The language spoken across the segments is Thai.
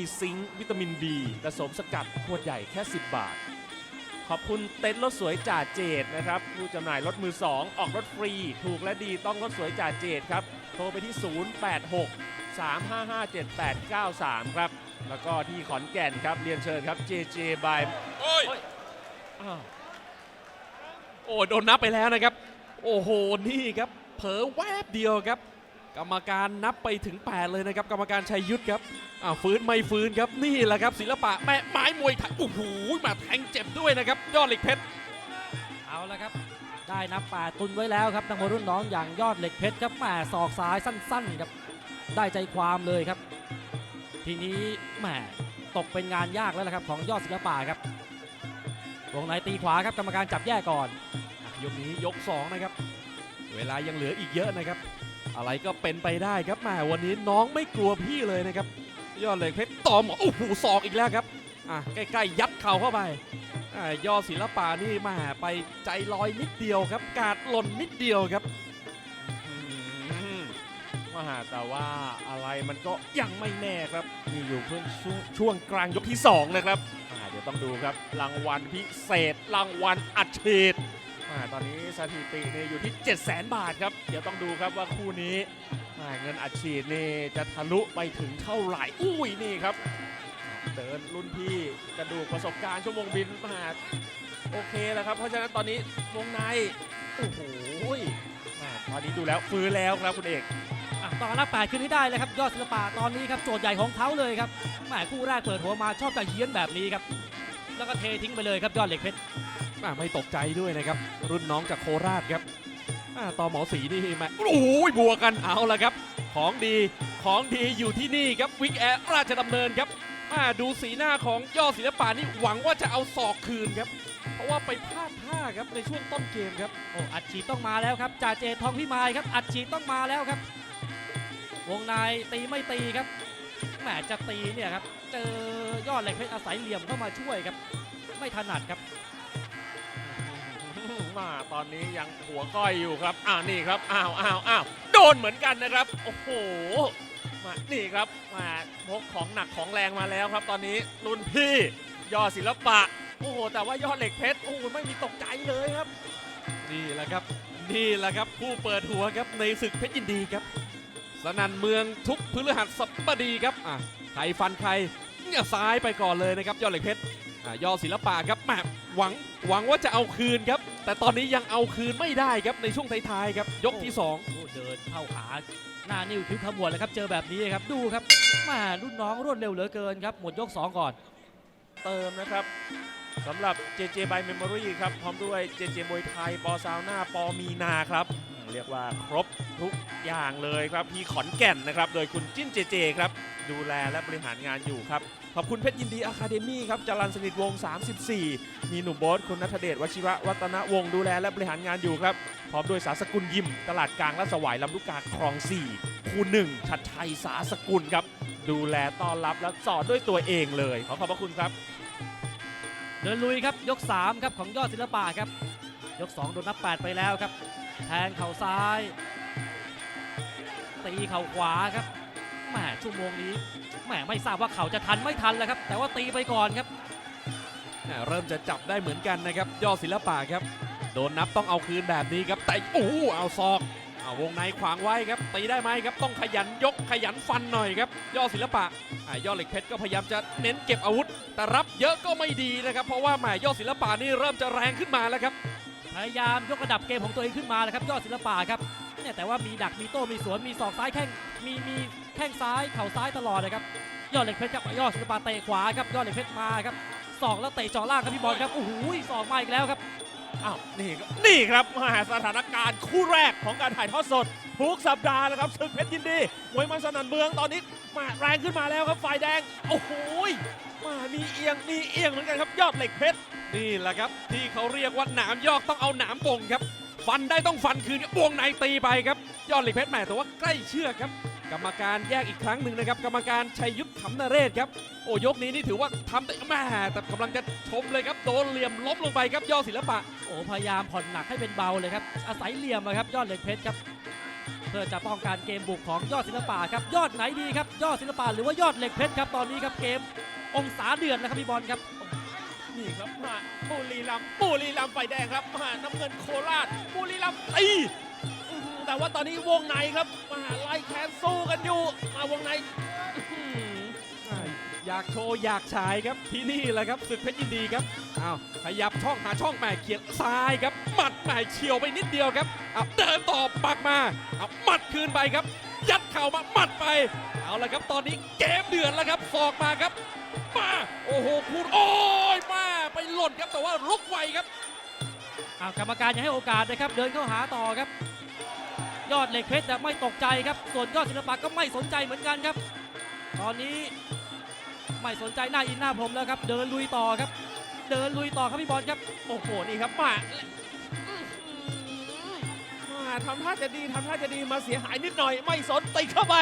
มีซิงค์วิตามินดีผสมสกัดขวดใหญ่แค่ 10 บาท ขอบคุณเต็นท์รถสวยจ่าเจดนะครับ ผู้จำหน่ายรถมือ 2 ออกรถฟรี ถูกและดีต้องรถสวยจ่าเจดครับ โทรไปที่ 086 355 7893 ครับ แล้วก็ที่ขอนแก่นครับ เรียนเชิญครับ JJ by โอ้ยอ้าวโอ้โดนนับไปแล้วนะครับ โอ้โห นี่ครับ เผลอแวบเดียวครับ กรรมการนับไปถึง 8 เลยนะครับ กรรมการชัยยุทธครับอ้าวฟื้นไม่ฟื้นครับนี่แหละครับ ศิลปะแม่ไม้มวยไทยโอ้โหมาแทงเจ็บด้วยนะครับยอดเหล็กเพชรเอาละครับ ได้นับแปดตุนไว้แล้วครับนักมวยรุ่นน้องอย่างยอดเหล็กเพชรครับแหมศอกซ้ายสั้นๆครับได้ใจความเลยครับ ทีนี้แหมตกเป็นงานยากแล้วละครับของยอดศิลปะครับวงในตีขวาครับกรรมการจับแยกก่อนอยกนี้ยก 2 นะครับ เวลายังเหลืออีกเยอะนะครับ อะไรก็เป็นไปได้ครับแหมาวันนี้น้องไม่กลัวพี่เลยนะครับ ยอดเหล็กเพชรต่อหมอโอ้โหศอกอีกแล้วครับอะใกล้ๆยัดเข่าเข้าไปอะยอดศิลปานี่แหมาไปใจลอยนิดเดียวครับ กาดหล่นนิดเดียวครับอืมมาแต่ว่าอะไรมันก็ยังไม่แน่ครับมีอยู่เพิ่งช่วงช่วงกลางยกที่ 2 นะครับอ่าเดี๋ยวต้องดูครับรางวัลพิเศษรางวัลอัดฉีดอ่า ตอนนี้สถิตินี่อยู่ที่ 7 0 0 0 0 0 บาทครับ เดี๋ยวต้องดูครับว่าคู่นี้อ่าเงินอัดฉีดนี่จะทะลุไปถึงเท่าไหร่ อุ้ยนี่ครับ เดินรุ่นพี่กระดูกประสบการณ์ชั่วโมงบินมาโอเคแล้วครับ เพราะฉะนั้นตอนนี้วงใน โอ้โหอ่าตอนนี้ดูแล้วฟื้นแล้วครับคุณเอกอะต้องเอานับแปดขึ้นให้ได้เลยครับ ยอดศิลปะตอนนี้ครับโจทย์ใหญ่ของเขาเลยครับแหมคู่แรกเปิดหัวมาชอบจะเฮี้ยนแบบนี้ครับ แล้วก็เททิ้งไปเลยครับยอดเหล็กเพชรอะไม่ตกใจด้วยนะครับ รุ่นน้องจากโคราชครับอะต่อหมอสีนี่มาโอ้โหบวกกันเอาละครับ ของดีของดีอยู่ที่นี่ครับวิกแอร์ราชดำเนินครับอะดูสีหน้าของยอดศิลปะนี่หวังว่าจะเอาศอกคืนครับ เพราะว่าไปพลาดท่าครับในช่วงต้นเกมครับโอ้อัดฉีดต้องมาแล้วครับจ่าเจทองพิมายครับอัดฉีดต้องมาแล้วครับ วงในตีไม่ตีครับแหมจะตีเนี่ยครับ เจอ ยอดเหล็กเพชรอาศัยเหลี่ยมเข้ามาช่วยครับ ไม่ถนัดครับมาตอนนี้ยังหัวก้อยอยู่ครับอ่านี่ครับอ้าวอ้าวอ้าวโดนเหมือนกันนะครับโอ้โหมานี่ครับมาพกของหนักของแรงมาแล้วครับ ตอนนี้รุ่นพี่ยอดศิลปะโอ้โหแต่ว่ายอดเหล็กเพชรโอ้โหไม่มีตกใจเลยครับ นี่แหละครับ นี่แหละครับผู้เปิดหัวครับในศึกเพชรยินดีครับ สนันเมืองทุกพฤหัสบดีครับอะใครฟันใคร เนี่ยซ้ายไปก่อนเลยนะครับยอดเหล็กเพชรอะยอดศิลปะครับแหมหวังหวังว่าจะเอาคืนครับ แต่ตอนนี้ยังเอาคืนไม่ได้ครับในช่วงท้ายๆครับยกที่โอ้เดินเข้าขาหน้านิ้วคิ้วขมวดเลยครับเจอแบบนี้ครับดูครับแหมารุ่นน้องรวดเร็วเหลือเกินครับหมดยกสองก่อน เติมนะครับสำหรับ JJ by Memory ครับพร้อมด้วย JJ มวยไทยปอซาวน่าปอมีนาครับอืม เรียกว่าครบทุกอย่างเลยครับที่ขอนแก่นนะครับ โดยคุณจิ้น JJ ครับ ดูแลและบริหารงานอยู่ครับ ขอบคุณเพชรยินดีอะคาเดมี่ครับจรันสนิทวงศ์34 มีหนุ่มโบ๊ทคุณนัทเดชวชิระวัฒนวงศ์ดูแลและบริหารงานอยู่ครับพร้อมด้วยสาสกุลยิม ตลาดกลางและสวายลำลูกกาคลอง4คูหนึ่งชัดชัยสาสกุลครับ ดูแลต้อนรับและสอนด้วยตัวเองเลย ขอขอบพระคุณครับ เดินลุยครับยก 3 ครับของยอดศิลปะครับ ยก2โดนนับ 8 ไปแล้วครับ แทงเข่าซ้าย ตีเข่าขวาครับแหมชั่วโมงนี้แหมไม่ทราบว่าเข่าจะทันไม่ทันแล้วครับ แต่ว่าตีไปก่อนครับ เริ่มจะจับได้เหมือนกันนะครับ ยอดศิลปะครับ โดนนับต้องเอาคืนแบบนี้ครับ แต่โอ้โหเอาศอกเอาวงในขวางไว้ครับ ตีได้ไหมครับ ต้องขยันยกขยันฟันหน่อยครับ ยอดศิลปะยอดเหล็กเพชรก็พยายามจะเน้นเก็บอาวุธ แต่รับเยอะก็ไม่ดีนะครับ เพราะว่าแหมยอดศิลปะนี่เริ่มจะแรงขึ้นมาแล้วครับ พยายามยกระดับเกมของตัวเองขึ้นมานะครับยอดศิลปะครับเนี่ยแต่ว่ามีดักมีโต้มีสวนมีศอกซ้ายแข้งมีมีแข้งซ้ายเข่าซ้ายตลอดนะครับยอดเหล็กเพชรครับยอดศิลปะเตะขวาครับยอดเหล็กเพชรมาครับศอกแล้วเตะจ่อล่างครับพี่บอลครับโอ้โหศอกมาอีกแล้วครับอ้าวนี่นี่ครับมาสถานการณ์คู่แรกของการถ่ายทอดสดทุกสัปดาห์แล้วครับศึกเพชรยินดีมวยมันสนั่นเมืองตอนนี้มาแรงขึ้นมาแล้วครับฝ่ายแดงโอ้โหยมามีเอียงมีเอียงเหมือนกันครับยอดเหล็กเพชร นี่แหละครับที่เขาเรียกว่าหนามยอกต้องเอาหนามบ่งครับ ฟันได้ต้องฟันคืนวงในตีไปครับ ยอดเหล็กเพชรแหมแต่ว่าใกล้เชือกครับ กรรมการแยกอีกครั้งหนึ่งนะครับ กรรมการชัยยุทธขำนเรศครับ โอ้ยกนี้นี่ถือว่าทำได้แม่แต่กำลังจะชมเลยครับโดนเหลี่ยมล้มลงไปครับยอดศิลปะ โอ้พยายามผ่อนหนักให้เป็นเบาเลยครับอาศัยเหลี่ยมอะครับยอดเหล็กเพชรครับพพื่อจะป้องกันเกมบุกของยอดศิลปะครับยอดไหนดีครับยอดศิลปะหรือว่ายอดเหล็กเพชรครับตอนนี้ครับเกมองศาเดือดนะครับพี่บอลครับ นี่ครับมาบุรีรัมย์บุรีรัมย์ไฟแดงครับมาน้ำเงินโคราชบุรีรัมย์ตีแต่ว่าตอนนี้วงในครับมาไล่แขนสู้กันอยู่ มาวงในอื้อหืออ่าอยากโชว์อยากฉายครับที่นี่แหละครับศึกเพชรยินดีครับอ้าวขยับช่องหาช่องแหม่เขียนซ้ายครับหมัดแหม่เฉียวไปนิดเดียวครับเอาเดินต่อปักมาเอาหมัดคืนไปครับ ยัดเข่ามาหมัดไป เอาละครับตอนนี้เกมเดือดแล้วครับศอกมาครับ มา โอ้โหคุณโอ้ยมาไปหล่นครับแต่ว่าลุกไวครับอ้าวกรรมการยังให้โอกาสนะครับ เดินเข้าหาต่อครับ ยอดเหล็กเพชรแต่ไม่ตกใจครับ ส่วนยอดศิลปะก็ไม่สนใจเหมือนกันครับ ตอนนี้ไม่สนใจหน้าอินหน้าผมแล้วครับ เดินลุยต่อครับ เดินลุยต่อครับพี่บอลครับ โอ้โหนี่ครับมามาทำท่าจะดีทำท่าจะดีมาเสียหายนิดหน่อย ไม่สนติดเข้าไป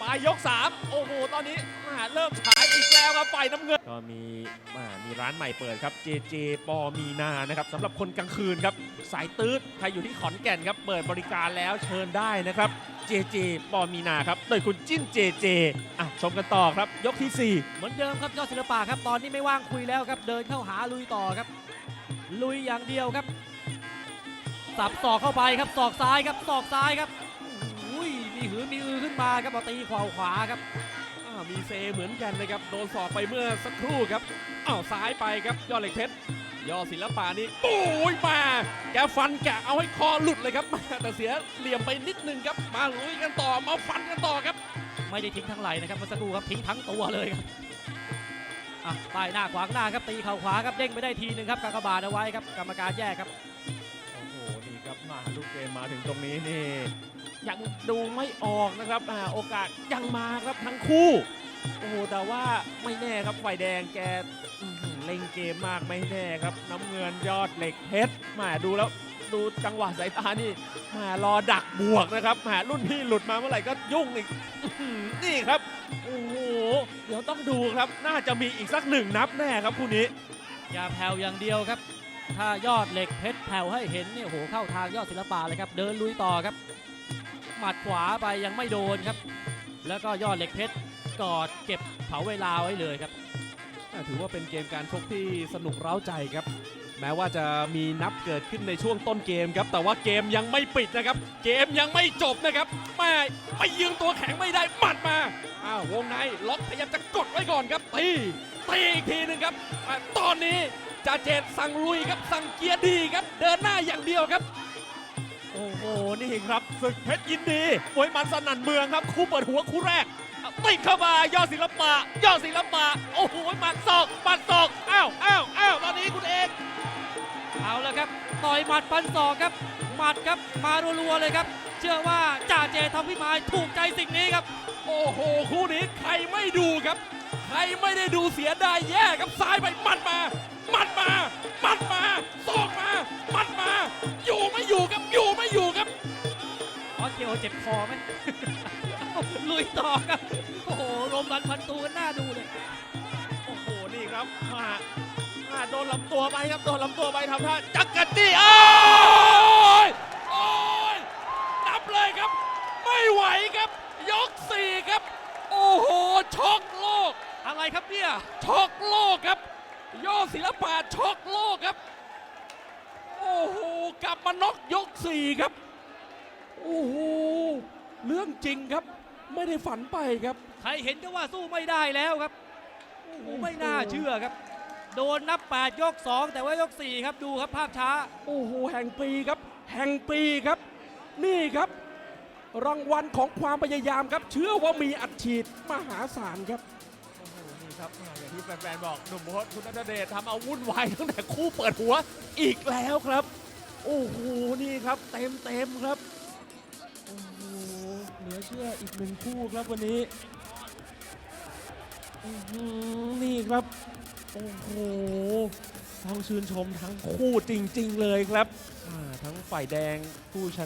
ปลายยก 3 โอ้โหตอนนี้มาเริ่มฉาย อีกแล้วครับฝ่ายน้ำเงิน ก็มีมามีร้านใหม่เปิดครับ JJ ปอมีนานะครับสำหรับคนกลางคืนครับ สายตืดใครอยู่ที่ขอนแก่นครับเปิดบริการแล้วเชิญได้นะครับ JJ ปอมีนาครับโดยคุณจิ้น JJ อะชมกันต่อครับ ยกที่4เหมือนเดิมครับยอดศิลปะครับตอนนี้ไม่ว่างคุยแล้วครับ เดินเข้าหาลุยต่อครับ ลุยอย่างเดียวครับ สับศอกเข้าไปครับศอกซ้ายครับศอกซ้ายครับอุ้ยมีหือมีอือขึ้นมาครับเอาตีขวาขวาครับอ่า มีเซเหมือนกันนะครับโดนสอบไปเมื่อสักครู่ครับอ้าวซ้ายไปครับยอดเหล็กเพชรยอดศิลปานี่โอ้ยมาแกฟันแกะเอาให้คอหลุดเลยครับมาแต่เสียเหลี่ยมไปนิดนึงครับ มาลุยกันต่อมาฟันกันต่อครับ ไม่ได้ทิ้งทั้งไหลนะครับเมื่อสักครู่ครับทิ้งทั้งตัวเลยครับอะป้ายหน้าขวางหน้าครับตีเข่าขวาครับเด้งไปได้ทีหนึ่งครับกากบาทเอาไว้ครับกรรมการแยกครับโอ้โหนี่ครับมาลูกเกมมาถึงตรงนี้นี่ ยังดูไม่ออกนะครับอ่าโอกาสยังมาครับทั้งคู่โอ้โหแต่ว่าไม่แน่ครับฝ่ายแดงแกอื้อหือเล่งเกมมากไม่แน่ครับ น้ำเงินยอดเหล็กเพชรแหมาดูแล้วดูจังหวะสายตานี่แหมารอดักบวกนะครับแหมรุ่นพี่หลุดมาเมื่อไหร่ก็ยุ่งอีกอื้อหือนี่ครับโอ้โหเดี๋ยวต้องดูครับน่าจะมีอีกสักหนึ่งนับแน่ครับคู่นี้ อย่าแผ่วอย่างเดียวครับ ถ้ายอดเหล็กเพชรแผ่วให้เห็นเนี่ยโอ้โหเข้าทางยอดศิลปะเลยครับ เดินลุยต่อครับ หมัดขวาไปยังไม่โดนครับ แล้วก็ยอดเหล็กเพชรกอดเก็บเผาเวลาไว้เลยครับ ถือว่าเป็นเกมการชกที่สนุกเร้าใจครับ แม้ว่าจะมีนับเกิดขึ้นในช่วงต้นเกมครับ แต่ว่าเกมยังไม่ปิดนะครับ เกมยังไม่จบนะครับแม่ไม่ยืงตัวแข็งไม่ได้หมัดมาอ้าววงในล็อกพยายามจะกดไว้ก่อนครับตีตีอีกทีหนึ่งครับตอนนี้จ่าเจตสั่งลุยครับสั่งเกียร์ดีครับ เดินหน้าอย่างเดียวครับ โอ้โห นี่ครับศึกเพชรยินดีมวยมันสนั่นเมืองครับ คู่เปิดหัวคู่แรกติดเข้ามายอดศิลปะ ยอดศิลปะ โอ้โหหมัดศอกหมัดศอกอ้าวอ้าวอ้าวตอนนี้คุณเอกเอาละครับ ต่อยหมัดฟันศอกครับ หมัดครับมารัวๆเลยครับ เชื่อว่าจ่าเจทำพิมายถูกใจสิ่งนี้ครับ โอ้โห คู่นี้ใครไม่ดูครับ ใครไม่ได้ดูเสียดายแย่ครับซ้ายไปหมัดมาหมัดมาหมัดมาศอกมาหมัดมา อยู่ไม่อยู่ครับอยู่ไม่อยู่ครับ ออสเกียวเจ็บคอไหม ลุยต่อครับ โอ้โหลมรันพันตูกันหน้าดูเลย โอ้โห นี่ครับมามาโดนลำตัวไปครับ โดนลำตัวไปทำท่าจักรจี้อ้าวโอ้ยโอ้ยนับเลยครับ ไม่ไหวครับ ยกสี่ครับ โอ้โห ช็อกโลก อะไรครับเนี่ย ช็อกโลกครับ ยอดศิลปะช็อกโลกครับ โอ้โห กลับมาน็อกยกสี่ครับ โอ้โหเรื่องจริงครับ ไม่ได้ฝันไปครับ ใครเห็นก็ว่าสู้ไม่ได้แล้วครับโอ้โหไม่น่าเชื่อครับ โดนนับ 8 ยก 2 แต่ว่ายก 4 ครับดูครับภาพช้า โอ้โหแห่งปีครับ แห่งปีครับ นี่ครับ รางวัลของความพยายามครับ เชื่อว่ามีอัดฉีดมหาศาลครับโอ้โหนี่ครับอ่าอย่างที่แฟนๆบอกหนุ่มโพสคุณนัทเดชทำเอาวุ่นวายตั้งแต่คู่เปิดหัวอีกแล้วครับ โอ้โหนี่ครับ เต็มเต็มๆครับโอ้โห เหลือเชื่ออีกหนึ่งคู่ครับวันนี้นี่ครับ โอ้โหต้องชื่นชมทั้งคู่จริง ๆ เลยครับทั้งฝ่ายแดงผู้ชนะ